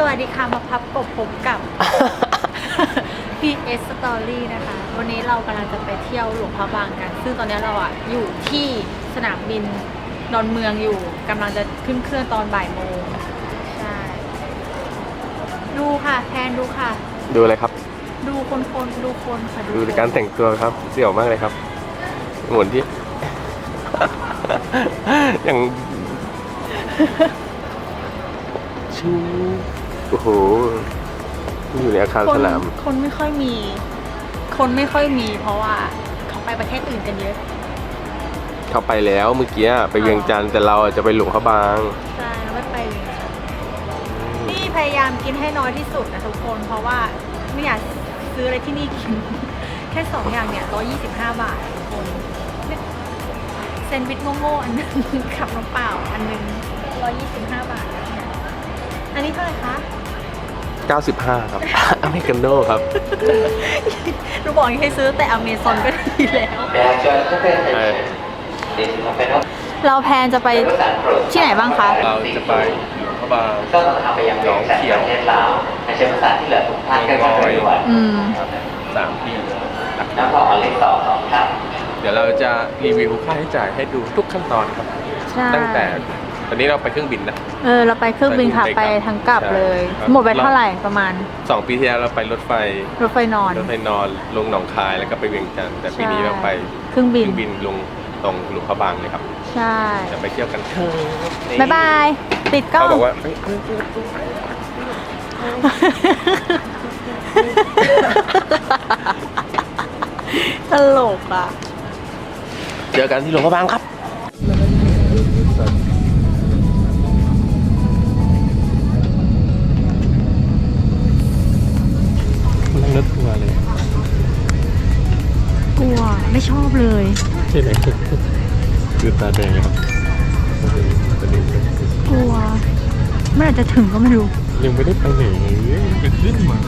สวัสดีค่ะ มาพับกบผมกับ PS Story นะคะ วันนี้เรากำลังจะไปเที่ยวหลวงพระบางกัน ซึ่งตอนนี้เราอะอยู่ที่สนามบินดอนเมืองอยู่กำลังจะขึ้นเครื่องตอนบ่ายโมงใช่ดูค่ะแทนดูค่ะ ดูอะไรครับ ดูคนคนๆดูคนค่ะดูการแต่งตัวครับ เสี่ยวมากเลยครับ หมุนที่ อย่างชู โอ้โหนี่อยู่ในอาคารคนสนามคนไม่ค่อยมี คนไม่ค่อยมี เพราะว่าเขาไปประเทศอื่นกันเยอะ เข้าไปแล้วเมื่อกี้ไปเวียงจันทร์แต่เราจะไปหลวงพระบาง ใช่แล้วไม่ไปเลยค่ะนี่พยายามกินให้น้อยที่สุดนะทุกคน เพราะว่าไม่อยากซื้ออะไรที่นี่กิน แค่สองอย่างเนี่ยร้อยี่สิบห้าบาททุกคนเนี่ยแซนด์วิชโง่ๆอันนึงขับน้ำเปล่าอันนึงร้อยี่สิบห้าบาทแล้วเนี่ยอันนี้เท่าไหร่คะ 95 ครับ อเมริกาโน่ครับรู้บอกให้ซื้อแต่อเมซอนก็ดีแล้วเออเราแพลนจะไปที่ไหนบ้างคะ เราจะไปหลวงพระบางก็ทำไปยังหนองเขียวประเทศลาวในเชิงภาษาที่เหลือทุกภาคก็จะไปด้วยอืมสามที่หลักน้ำพอหมายเลขสองสองครับ เดี๋ยวเราจะรีวิวค่าใช้จ่ายให้ดูทุกขั้นตอนครับใช่ตั้งแต่ ตอนนี้เราไปเครื่องบินนะ เออ เราไปเครื่องบินค่ะไปไปกลับทั้งกลับใช่เลยครับหมดไปเท่าไหร่ประมาณสองปีที่แล้วเราไปรถไฟ รถไฟนอน รถไฟนอนลงหนองคายแล้วก็ไปเวียงจันทร์แต่ปีนี้ใช่เราไปเครื่องเคบินรื่องบินลงตรงหลวงพระบางเลยครับ ใช่ จะไปเที่ยวกันเถอะนี่บ๊ายบาย ติดกล้อเขางบอกว่าเอ้ยเอ้ยเอ้ยเอ้ยตลกอะ เจอกันที่หลวงพระบางครับ ลัว ไม่ชอบเลยใช่ไหมคือตาแดงเลยครับตอนนี้กลัวเมื่อไหร่จะถึงก็ไม่รู้ ยังไม่ได้ไปไหนเลยจะขึ้นมา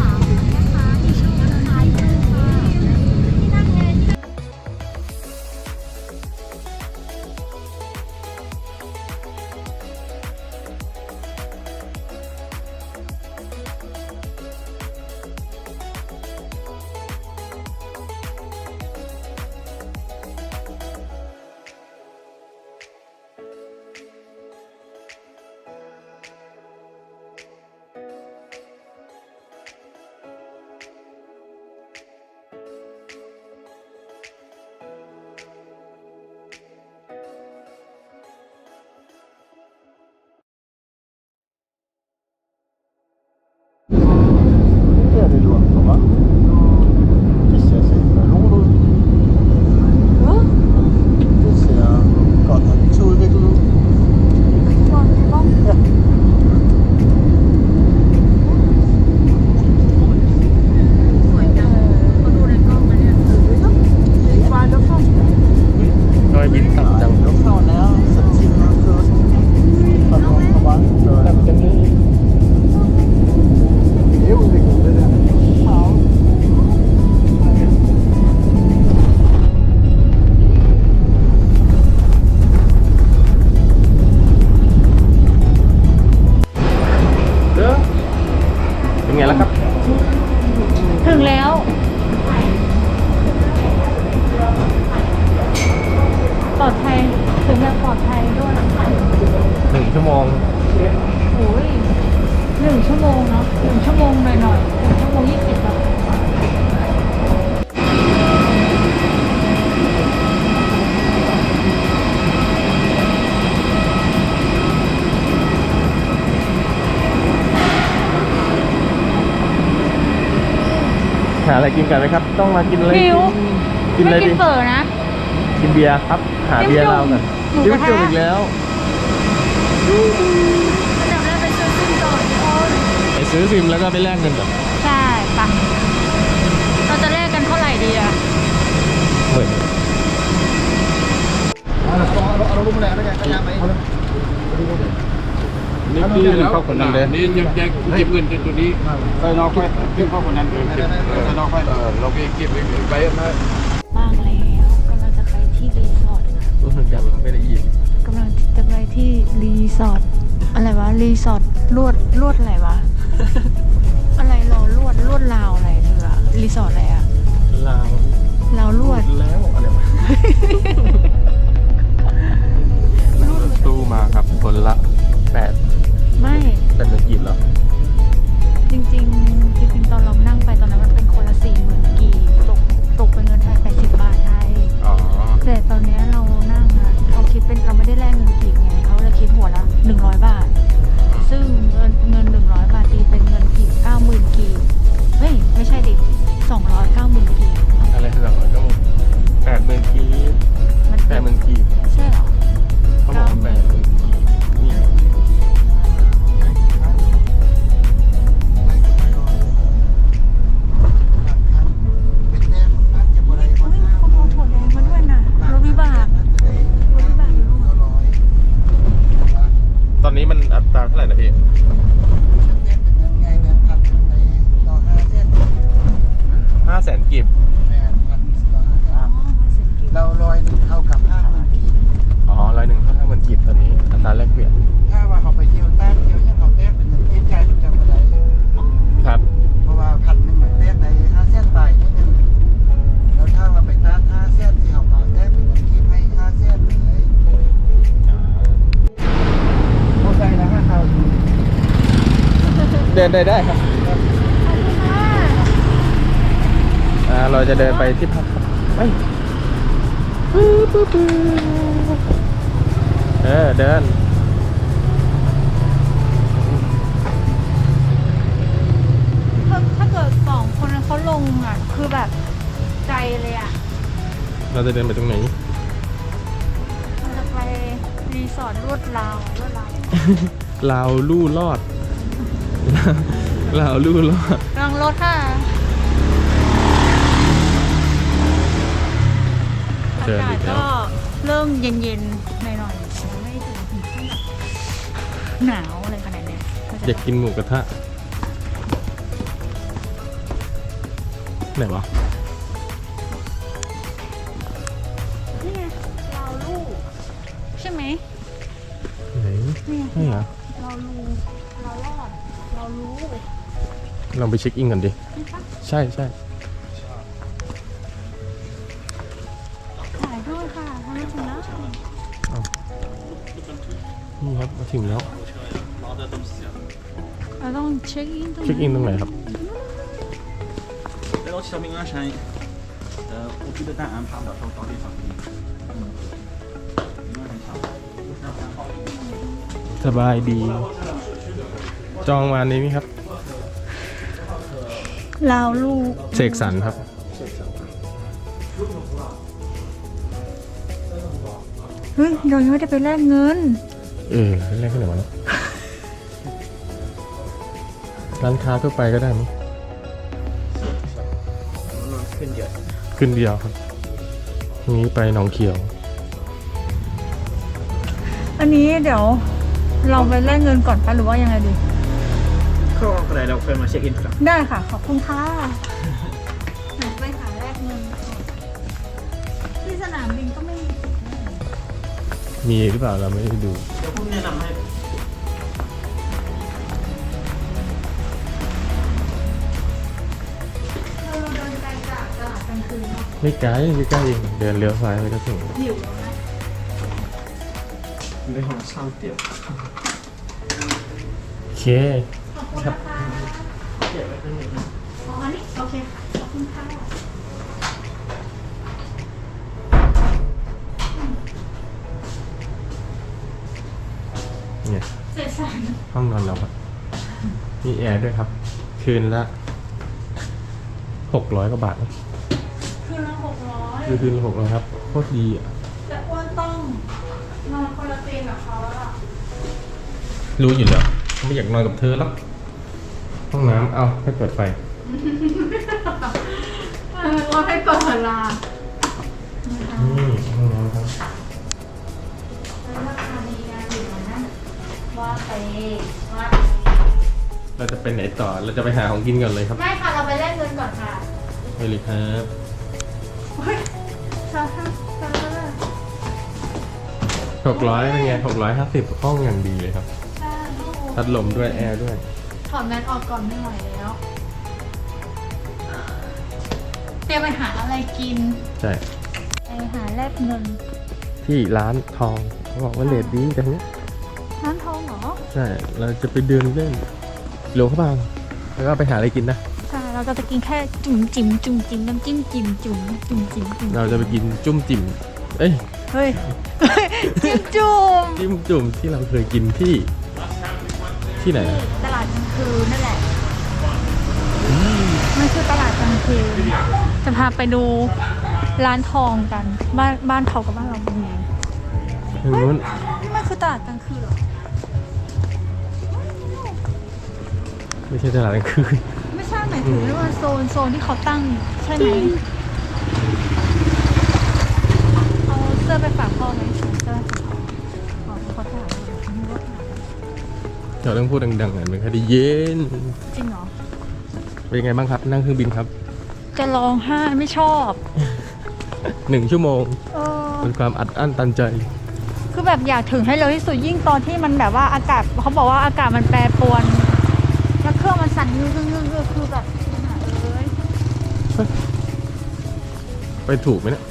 ชั่วโมงเนาะหนึ่งชั่วโมงหน่อยหน่อยๆหนึ่งชั่วโมงยี่สิบแบบหาอะไรกินกันไหมครับ ต้องมากินอะไรหิวกินอะไรไม่กิดีนเฝอนะ กินเบียร์ครับ หาเบียร์เรากันหมูจิ้กมระทะจุ่มอีกแล้ว ซื้อซิมแล้วก็ไปแลกเงินก่อนใช่ปะเราจะแลกกันเท่าไหร่ดีอะเหมือนเอาเอาเอาลูกมาแล้วกันยาไปนี่พี่เข้าคนนั้นเลยนี่ยังยังเก็บเงินตัวนี้ไปนอกไปขึ้นเข้าคนนั้นเก็บไปนอกไปเราไปเก็บไปไปมาบ้างแล้วกำลังจะไปที่รีสอร์ทนะยังไม่ได้ยินกำลังจะไปที่รีสอร์ทอะไรวะรีสอร์ทลวดลวดอะไรวะ อะไรรอลวดลวดลาวอะไรเธออะรีสอร์ทอะไรอะลาวลาวลวดแล้วอะไรวะตู้มาครับคนละแปดไม่แปดหนึ่งกีบแล้วจริงๆจริงๆตอนเรานั่งไปตอนนั้นมันเป็นคนละสี่หมื่นกีบตกตกเป็นเงินไทยแปดสิบบาทไทยอ๋อแต่ตอนเนี้ยเรานั่งอะเขาคิดเป็นเราไม่ได้แลกเงินกีบไงเขาเลยคิดหัวละหนึ่งร้อยบาท เก้าหมื่นกีบเฮ้ย ไม่ใช่ดิสองร้อยเก้าหมื่นกีอะไรสองร้อยเก้าหมื่นแปดหมื่นกี เดินได้ได้ครับอ่าเราจะเดินไปที่พักครับไปปึ๊บปึ๊บปึ๊บเออเดินถ้าถ้าเกิดสองคนนั้นเขาลงอะ คือแบบไกลเลยอะ เราจะเดินไปตรงไหนมันจะไปรีสอร์ทลวดลาวลวดลาวลาวลู่รอด ลาวลู่รอดกำลังรถค่ะอาเจอกาอีศกแล้วก็เริ่มเย็นๆหน่อยๆยังไม่ถึงถึงขั้นแบบหนาวอะไรขนาดเนี้ยเข้าใจอยากกินหมูกระทะไหนวะนี่ไงเราลูกใช่ไหมไหนนี่ไงใช่เหรอเราลูเรารอด เรารู้ ลองไปเช็คอินก่อนดิ นี่ปะ ใช่ใช่ ถ่ายด้วยค่ะทำไมถึงแล้ว นี่ครับมาถึงแล้ว เราต้องเช็คอินตรง เช็คอินตรงไหนครับ 来到七条明安山，呃，我觉得但安排不了到到地方。嗯，明安山长，那三号。 สบายดี จองวันนี้ไหมครับเราลูก เสกสรรครับ เฮ้ยเรายังไม่ได้ไปแลกเงิน เออเรียกขึ้นไหนวะเนี่ยร้านค้าทั่วไปก็ได้มั้งขึ้นเดียวขึ้นเดียวครับนี้ไปหนองเขียว อันนี้เดี๋ยวเราไปแลกเงินก่อนปะหรือว่ายังไงดี เข้ก็ได้เราเคยมาเช็คอินครับได้ค่ะ ขอบคุณค่ะหันไปหาแรกเงินที่สนามบินก็ไม่มีมีหรือเปล่าเราไม่ได้ดู เดี๋ยวพุ่งแนะนำให้เดินไกจากตลาดกลางคืนไม่ไกลไม่ใกล้เองเดินเลี้ยวซ้ายไปก็ถึงหิวแล้วนะในห้องเช่าเตี๋ยวโอเค อบคุณนะคะอ๋ออันนี้โอเคค่ะขอบคุณค่ะเนี่ยเสร็จสันห้องนอนเราครับมีแอร์ด้วยครับ คืนละหกร้อยกว่าบาทนะคืนละหกร้อยคือคืนละหกร้อยครับโคตรดีอะแต่อ้วนต้องนอนคนละเตียงกับเขาแล้วล่ะรู้อยู่แล้วไม่อยากนอนกับเธอหรอกท ห้องน้ำเอาให้เปิดไฟว่าให้เปิดเวลานี่ห้องน้ำครับราคาดีนะอยู่นะว่าไปว่าเราจะไปไหนต่อ เราจะไปหาของกินก่อนเลยครับ ไม่ค่ะ เราไปเล่นเงินก่อนค่ะไปเลยครับเฮ้ยชาค่ะชาหกร้อยเป็นไงหกร้อยห้าสิบห้องอย่างดีเลยครับชาพัดลมด้วยแอร์ด้วย ถอดแมสออกก่อนไม่ไหวแล้วเตรียมไปหาอะไรกินใช่ ไปหาแลกเงินที่ร้านทองเขาบอกว่าเลทดีจังเนี่ยร้านทองเหรอใช่ เราจะไปเดินเล่นหลวงพระบาง แล้วก็ไปหาอะไรกินนะ ใช่เราก็จะกินแค่จุ่มจิ๋มจุ่มจิ๋มน้ำจิ้มจิ๋มจุ่มจุ่มจิ๋มจุ่มเราจะไปกินจุ้มจิ่มเอ้ย เฮ้ยจิ้มจุ่มจิ้มจุ่มที่เราเคยกินที่ที่ไหนอะตลาดกลาง คืนนั่นแหละ มันคือตลาดกลางคืน จะพาไปดูร้านทองกัน บ้านบ้านเขากับบ้านเรามีทางนู้นนี่มันคือตลาดกลางคืนเหรอ ไม่ใช่ตลาดกลางคืนไม่ใช่หมายถึงว่าโซนโซนที่เขาตั้งใช่ไหมเอาเสื้อไปฝากพ่อไหม เราต้องพูดดังๆหน่อยมันค่อยได้เย็น จริงเหรอ เป็นยังไงบ้างครับนั่งเครื่องบินครับ จะร้องไห้ไม่ชอบ หนึ่งชั่วโมงเออ เป็นความอัดอั้นตันใจ คือแบบอยากถึงให้เร็วที่สุดยิ่งตอนที่มันแบบว่าอากาศเขาบอกว่าอากาศมันแปรปรวน แล้วเครื่องมันสั่นงึกงึกงึกงึกคือแบบเอ้ยไปถูกไหมเนี่ย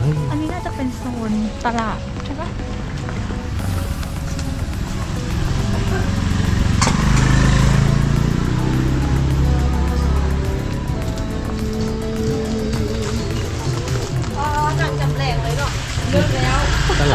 เฮ้ยอันนี้น่าจะเป็นโซนตลาดใช่ปะ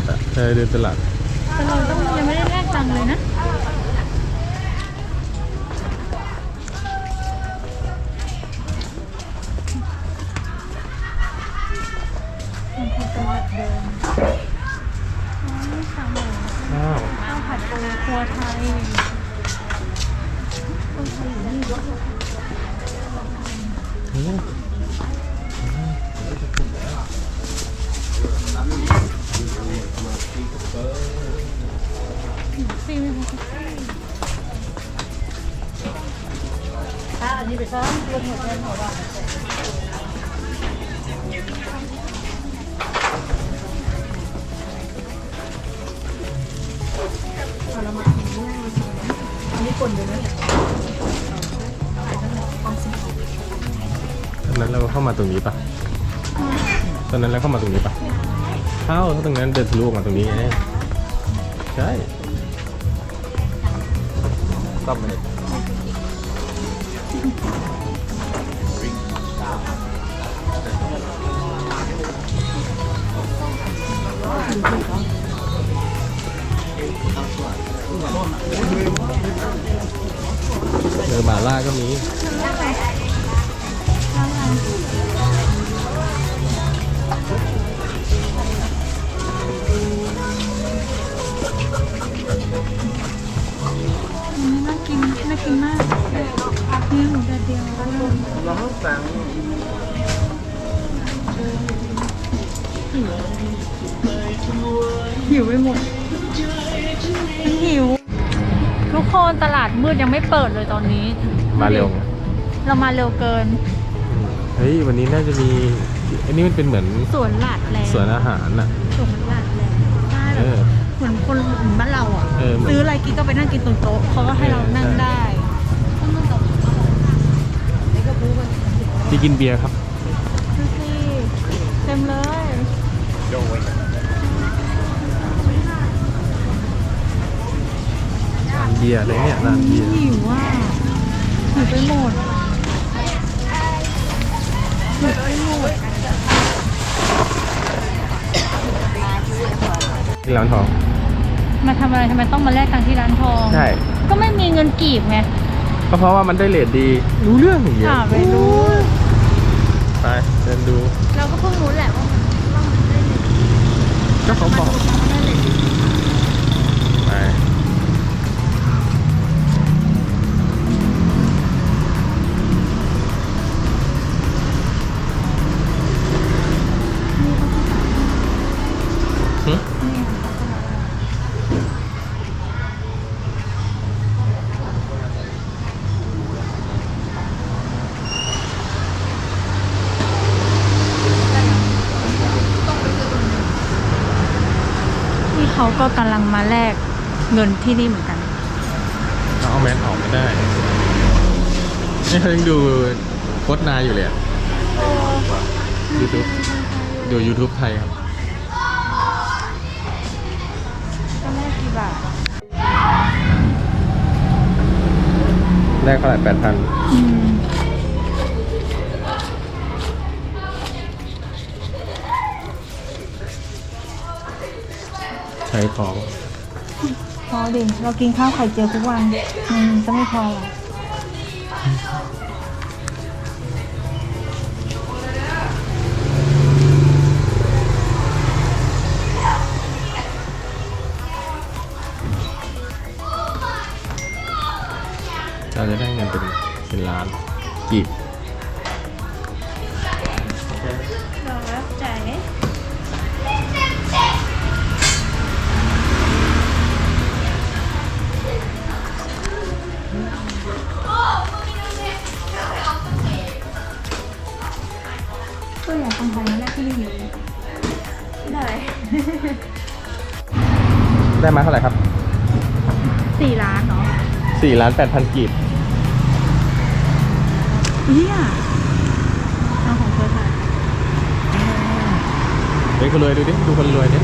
ดอะเคยเดินตลาดแต่เราต้องยังไม่ได้แลกตังค์เลยนะ อันนี้คนเดียวนะตอนนั้นเราเข้ามาตรงนี้ปะตอนนั้นเราเข้ามาตรงนี้ปะเข้าถ้าตรงนั้นเดินทะลุออกมาตรงนี้ไงใช่ต้อมเลย กินน่ากินมากนี่หมูแดดเดียวเราสั่งหิวไปหมดมันหิว ทุกคนตลาดมืดยังไม่เปิดเลยตอนนี้ มาเร็วไงเรามาเร็วเกิน เฮ้ย วันนี้น่าจะมี อันนี้มันเป็นเหมือนสวนหลาดแลสวนอาหารน่ะสวนหลาดแลใช่แบเอบอเหมือนคนเหมือนบ้านเราอะเออเหมือนซื้ออะไรกินก็ไปนั่งกินตรงโต๊ะเขาก็ให้เรานั่งใช่ได้ ที่กินเบียร์ครับดูสิเต็มเลยเเบียร์เลยเนี่ยร้านเบียร์หิวอะหิวไปหมดหิวไปหมดที่ร้านทอง มาทำอะไรทำไมต้องมาแลกตังค์ที่ร้านทองใช่ ก็ไม่มีเงินกีบไงก็เพราะว่ามันได้เลทดี รู้เรื่องอย่างเงี้ย ถามไม่รู้ ไปเดินดู เราก็เพิ่งรู้แหละว่ามันว่ามันได้เลยก็เขาบอกมันได้เลยไป เขาก็กำลังมาแลกเงินที่นี่เหมือนกัน เราเอาแมสออกไม่ได้ นี่เขายังดูโคตรนายอยู่เลยอะยูทูบดู YouTube ไทยครับ ก็แลกกี่บาทแรกเท่าไหร่แปดพัน อืม ใช้ของพอดิเรากินข้าวไข่เจียวทุกวันอืมจะไม่พอหรอเราจะได้เงินเป็นเป็นล้านกีบ ได้มาเท่าไหร่ครับสี่ล้านเนาะสี่ล้านแปดพันกีบเนี่ยเอาของเธอถ่ายเฮ้ยคนรวยดูดิ ดูคนรวยดิ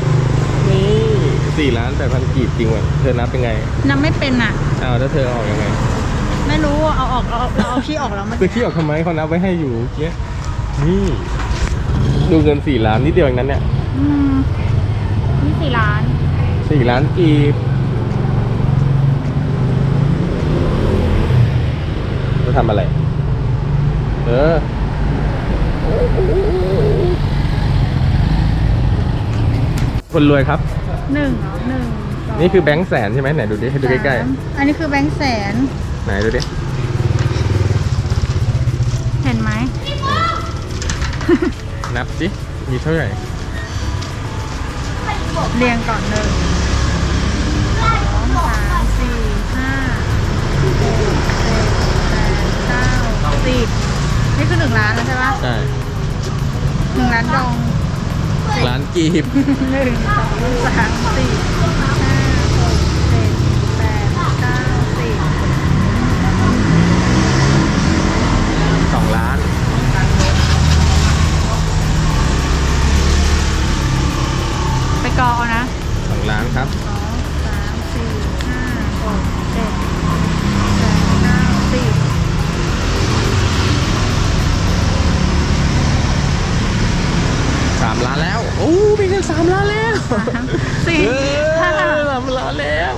นี่สี่ล้านแปดพันกีบจริงว่ะเธอนับเป็นไงนับไม่เป็นอะอ้าวแล้วเธอเอาออกยังไง ไม่รู้เอาออกเราเราเอาขี้ออกแล้วมันคือขี้ออกทำไมเขานับไว้ให้อยู่เนี้ยนี่ ดูเงินสี่ล้านนิดเดียวเองนั้นเนี่ย อืมนี่สี่ล้าน สี่ล้านกีบจะทำอะไร เออคนรวยครับ หนึ่งเหรอหนึ่งสงนี่คือแบงค์แสนใช่ไหมไหนดูดิให้ดูใกล้สามอันนี้คือแบงค์แสน ๆไหนดูดิเห็นไหมนับสิมีเท่าไหร่ เรียงก่อนหนึ่งสองสามสี่ห้าหกเจ็ดแปดเก้าสิบนี่คือหนึ่งล้านแล้วใช่ปะใช่หนึ่งล้านดองล้านกีบหนึ่งสองสามสี่ ล้านครับสองสามสี่ห้าหกเจ็ดแปดเก้าสิบสามล้านแล้ว โอ้มีเงินสามล้านแล้วสามสี่เออห้าสามล้านแล้ว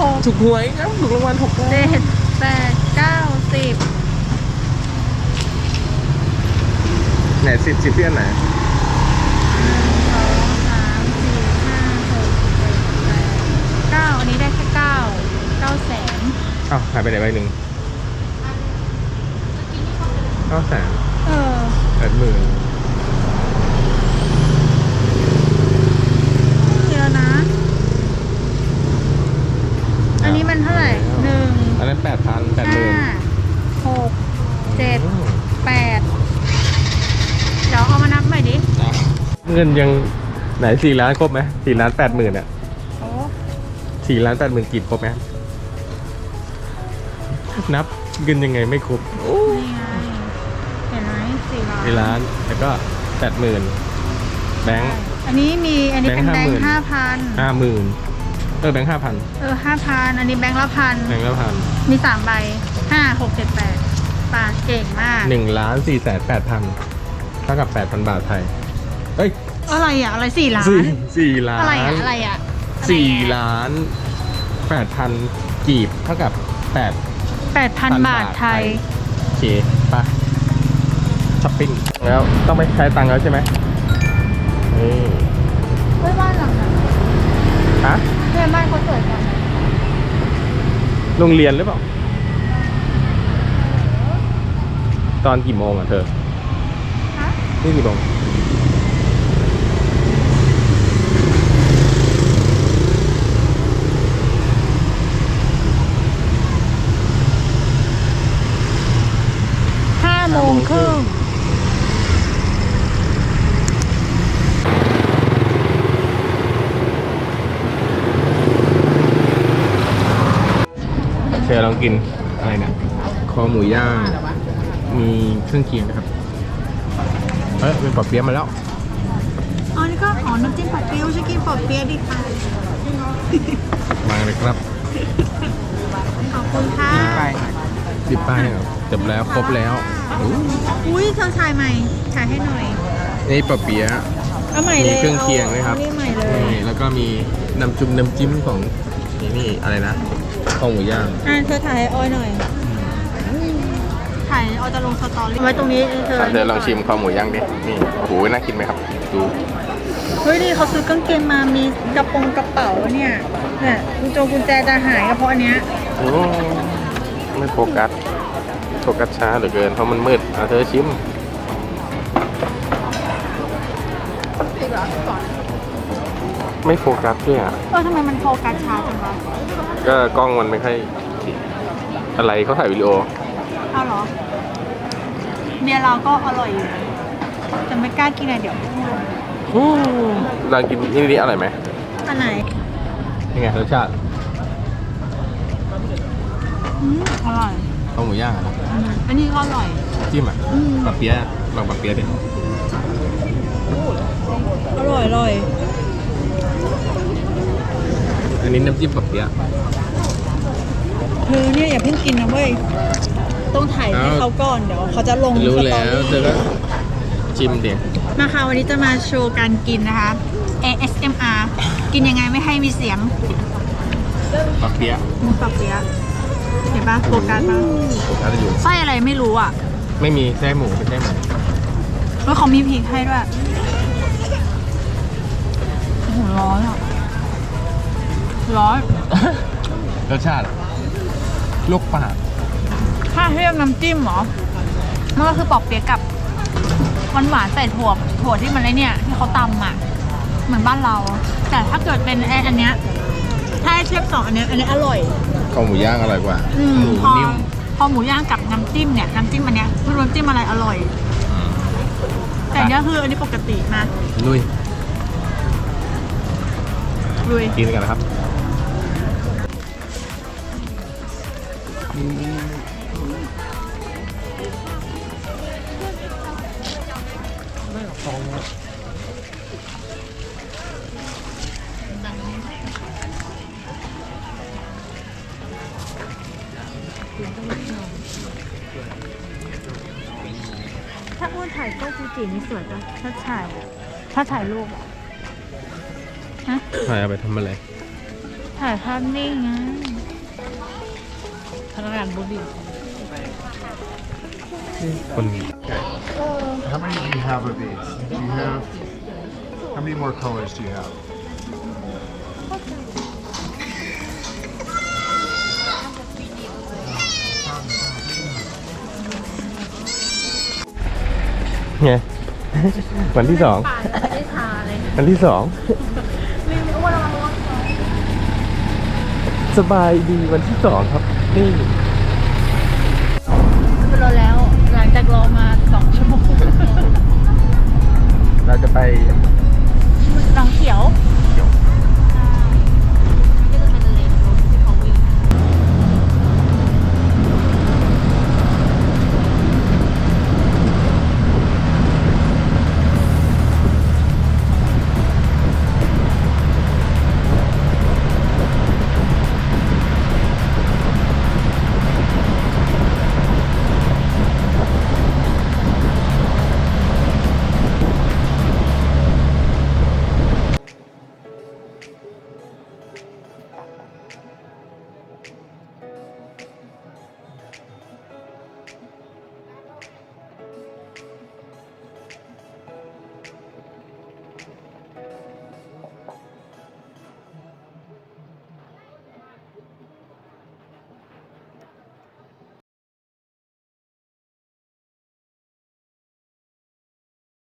หกถูกหวยครับถูกรางวัลหกล้านเจ็ดแปดเก้าสิบไหนสิบสิบเพื่อนไหน หนึ่งสองสามสี่ห้าหกเจ็ดแปด เก้าอันนี้ได้แค่เก้าเก้าแสนอ้าวหายไปไหนใบหนึ่งเก้าแสนเออแปดหมื่นเยอะนะ อันนี้มันเท่าไหร่หนึ่งอันนั้นแปดพันแปดหมื่ห้านหกเจ็ดแปดเดี๋ยวเอามานับใหม่ดิ เงินยังไหนสี่ล้านครบไหมสี่ล้านแปดหมื่นอะโอ้ สี่ล้านแปดหมื่นกีบครบไหมนับเงินยังไงไม่ครบโอ้นี่ไงเห็นไหมสี่ล้านสี่ล้านแล้วก็แปดหมื่นแบงค์อันนี้มีอันนี้เป็นแบแบงงค์ค์ห้าพันห้าหมื่นเออแบงค์ห้าพันเออห้าพันอันนี้แบงค์ละพันแบงค์ละพันมีสามใบห้าหกเจ็ดแปดปาเก่งมากหนึ่งล้านสี่แสนแปดพันเท่ากับแปดพันบาทไทยเฮ้ยอะไรอะอะไรสี่ล้านสี่สี่ล้านอะไรอะอะไรอะ สี่ล้านแปดพันกีบเท่ากับแปดแปดพันบาทไทย โอเคไปช้อปปิ้งแล้วต้องไปใช้ตังค์แล้วใช่ไหมนี่เฮ้ยบ้านหลังนั้นฮะเพื่อนบ้านเขาสวยจังโรงเรียนหรือเปล่า ตอนกี่โมงอะเธอ ฮะนี่กี่โมง ห้าโมงครึ่ง เธอลอง กินอะไรเนี่ยคอหมูย่างมีเครื่องเคียงนะครับเอ้ยเป็นปอบเปี๊ยะมาแล้วอ๋อนี่ก็อ๋อน้ำจิ้มปอเปี๊ยะฉันกินปอเปี๊ยะดิค่ะมาเลยครับขอบคุณค่ะสิบป้ายครับจบแล้วครบแล้วอู้อุ้ยเธอถ่ายใหม่ถ่ายให้หน่อยนี่ปอบเปี๊ยะเอาใหม่มีเลยเครื่องเคียงด้วยครับเอานี่ใหม่เลยนี่แล้วก็มีน้ำจุ่มน้ำจิ้มของนี่นี่อะไรนะ ข้าวหมูย่างอะเธอถ่ายให้ออยหน่อย ถ่ายออยจะลงสตอรี่ไว้ตรงนี้เธอเดี๋ยวลองชิมข้าวหมูย่างดินี่โอ้โหน่ากินไหมครับ ดูเฮ้ยนี่เขาซื้อกางเกงมามีกระโปรงกระเป๋าเนี่ยเนี่ยกุญจงกุญแจจะหายก็เพราะอันเนี้ยโอ้ไม่โฟกัสโฟกัสช้าเหลือเกินเพราะมันมืดเอาเธอชิม ไม่โฟกัสด้วยอะเออทำไมมันโฟกัสช้าจังวะก็กล้องมันไม่ค่อยอะไรเขาถ่ายวิดีโอ เอาเหรอ เบียร์เราก็อร่อยอยู่นะแต่ไม่กล้ากินอะเดี๋ยวลองกินนี่นี่อร่อยไหมอันไหนยังไงรสชาติอืมอร่อยข้าวหมูย่างอะนะอืมอันนี้ก็อร่อย จิ้มอะอืมปะเปี๊ยะลองปะเปี๊ยะดิอร่อยอร่อยอั นนี้น้ำจิ้มปะเปี๊ยะเธอเนี่ยอย่าเพิ่งกินนะเว้ย ต้องถ่ายให้อ้าวเขาก่อนเดี๋ยวเขาจะลงรู้สตแล้อวรี่เธอก็ชิมเดี๋ยวมาค่ะวันนี้จะมาโชว์การกินนะคะ ASMR กินยังไงไม่ให้มีเสียงปะเปี๊ยะหมูปับเปี๊ยะเห็นปะโฟกัสปะโฟกัสอยู่ ไส้อะไรไม่รู้อะไม่มีไส้หมูไม่ใช่หมูแล้วเขามีพริกให้ด้วยโอ้โหร้อนอะ ร้อน รสชาติลวกปากถ้าเรียกน้ำจิ้มเหรอ มันก็คือปอกเปี๊ยะกับหวานหวานๆใส่ถั่วถั่วที่มันไอเนี่ย ที่เขาตำอะ เหมือนบ้านเรา แต่ถ้าเกิดเป็นไออันเนี้ย ถ้าให้เทียบสองอันเนี้ย อันเนี้ยอร่อย ข้าวหมูย่างอร่อยกว่า อืมหมูพอนิ่มพอหมูย่างกับน้ำจิ้มเนี่ย น้ำจิ้มอันเนี้ยไม่รู้น้ำจิ้มอะไรอร่อย แต่อันเนี้ยคืออันนี้ปกติมาลุยลุย กินกันนะครับ ถ้าอ้วนถ่ายก็ฟูจินี่สวยปะถ้าถ่ายถ้าถ่ายรูปอะฮะถ่ายเอาไปทำอะไร ถ่ายภาพนิ่งไง พนักงานบุรี คน How many do you have of these? Do you have how many more colors do you have? ไง วันที่สองป่าจะไม่ได้ทาเลยวันที่สองไม่ไม่อ้วนระวังระวัง สบายดีวันที่สองครับ นี่คือเราแล้วหลังจากรอมาสองชั่วโมงเราจะไปหนองเขียว